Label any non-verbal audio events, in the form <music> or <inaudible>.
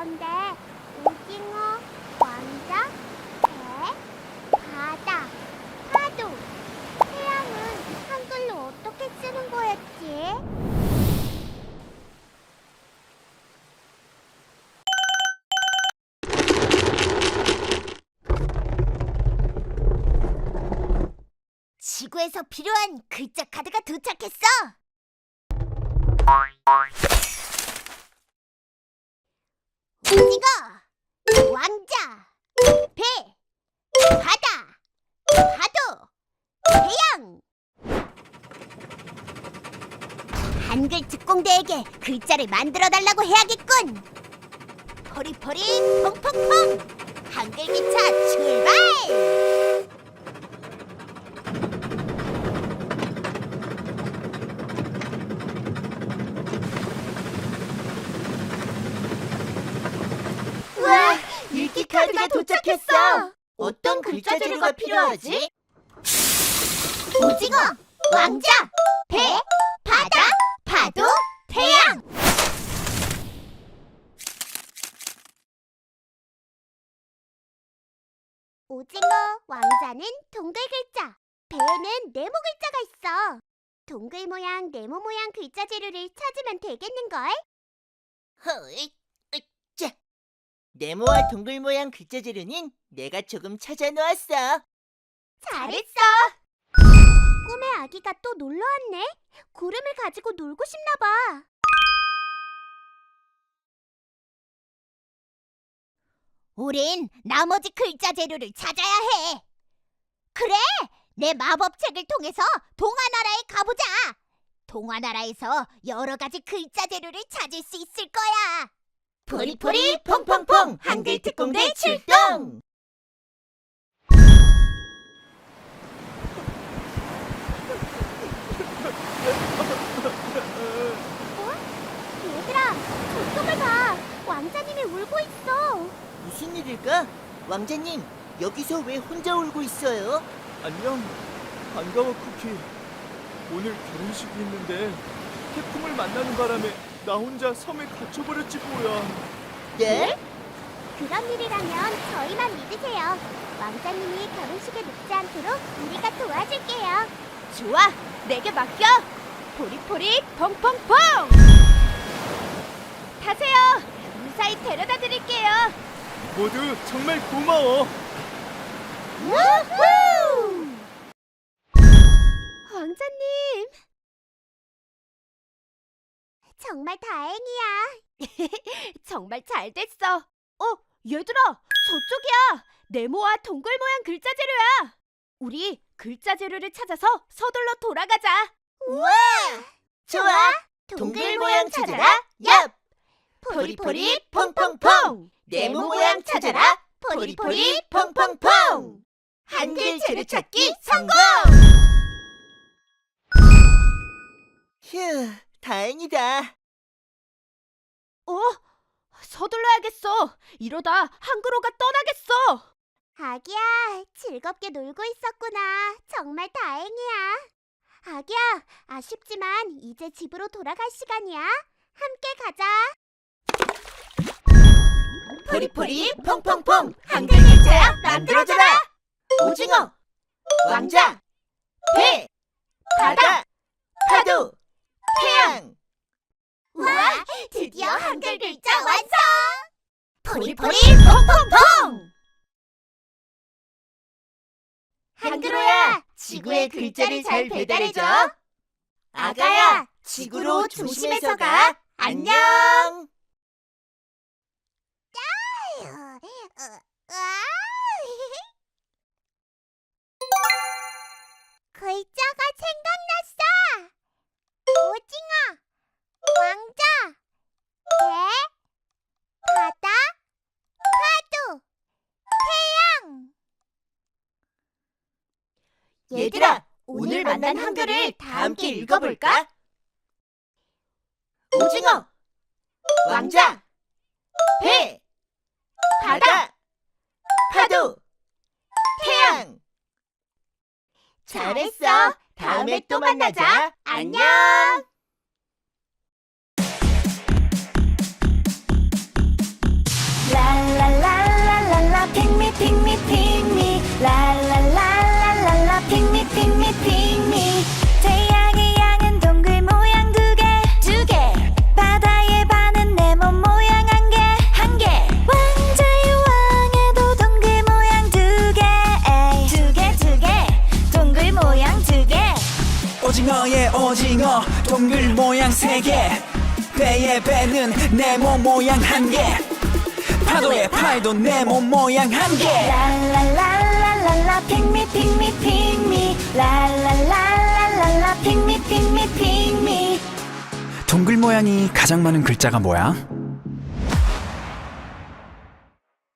그런데 오징어, 왕자, 배, 바다, 파도, 태양은 한글로 어떻게 쓰는 거였지? 지구에서 필요한 글자 카드가 도착했어. 오징어, 왕자, 배, 바다, 파도, 태양. 한글 특공대에게 글자를 만들어 달라고 해야겠군. 포리포리 퐁퐁퐁 한글 기차 출발! 우와, 읽기 카드가 도착했어. 어떤 글자 재료가 필요하지? 오징어, 왕자, 배, 바다, 파도, 태양. 오징어, 왕자는 동글 글자, 배에는 네모 글자가 있어. 동글 모양, 네모 모양 글자 재료를 찾으면 되겠는걸? 으쌰. 네모와 동글 모양 글자 재료는 내가 조금 찾아 놓았어. 잘했어. 꿈의 아기가 또 놀러 왔네. 구름을 가지고 놀고 싶나 봐. 우린 나머지 글자 재료를 찾아야 해. 그래, 내 마법책을 통해서 동화나라에 가보자. 동화나라에서 여러 가지 글자 재료를 찾을 수 있을 거야. 포리포리 퐁퐁퐁 한글 특공대 출동! 얘들아, 저쪽을 봐. 왕자님이 울고 있어. 무슨 일일까? 왕자님, 여기서 왜 혼자 울고 있어요? 안녕. 반가워 쿠키. 오늘 결혼식이 있는데 태풍을 만나는 바람에 나 혼자 섬에 갇혀버렸지 뭐야. 네? 그런 일이라면 저희만 믿으세요. 왕자님이 결혼식에 늦지 않도록 우리가 도와줄게요. 좋아, 내게 맡겨. 포리포리 펑펑펑. 타세요. 무사히 데려다 드릴게요. 모두 정말 고마워. 우후! 왕자님. 정말 다행이야. <laughs> 정말 잘 됐어. 어, 얘들아, 저쪽이야. 네모와 동글 모양 글자 재료야. 우리 글자 재료를 찾아서 서둘러 돌아가자. 우와! 좋아. 동글 모양 찾아라. 얍! 포리포리 퐁퐁퐁! 네모 모양 찾아라. 포리포리 퐁퐁퐁! 한글 재료 찾기 성공! 휴, 다행이다. 어? 서둘러야겠어. 이러다 한글호가 떠나겠어. 아기야, 즐겁게 놀고 있었구나. 정말 다행이야. 아기야, 아쉽지만 이제 집으로 돌아갈 시간이야. 함께 가자. 포리포리 퐁퐁퐁 한글 글자 만들어줘라 오징어 왕자 배 바다 포리포리 퐁퐁퐁! 한글호야 지구의 글자를 잘 배달해줘. 아가야 지구로 조심해서 가. 안녕 얘들아 오늘 만난 한글을 다 함께 읽어볼까? 오징어 왕자 배 바다 파도 태양. 잘했어. 다음에 또 만나자. 안녕 세 개. 배에 배는 네모 모양 한 개. 파도에 팔도 네모 모양 한개. 랄랄랄랄랄라 핑미 핑미 핑미. 랄랄랄랄랄라 핑미 핑미 핑미. 동글 모양이 가장 많은 글자가 뭐야?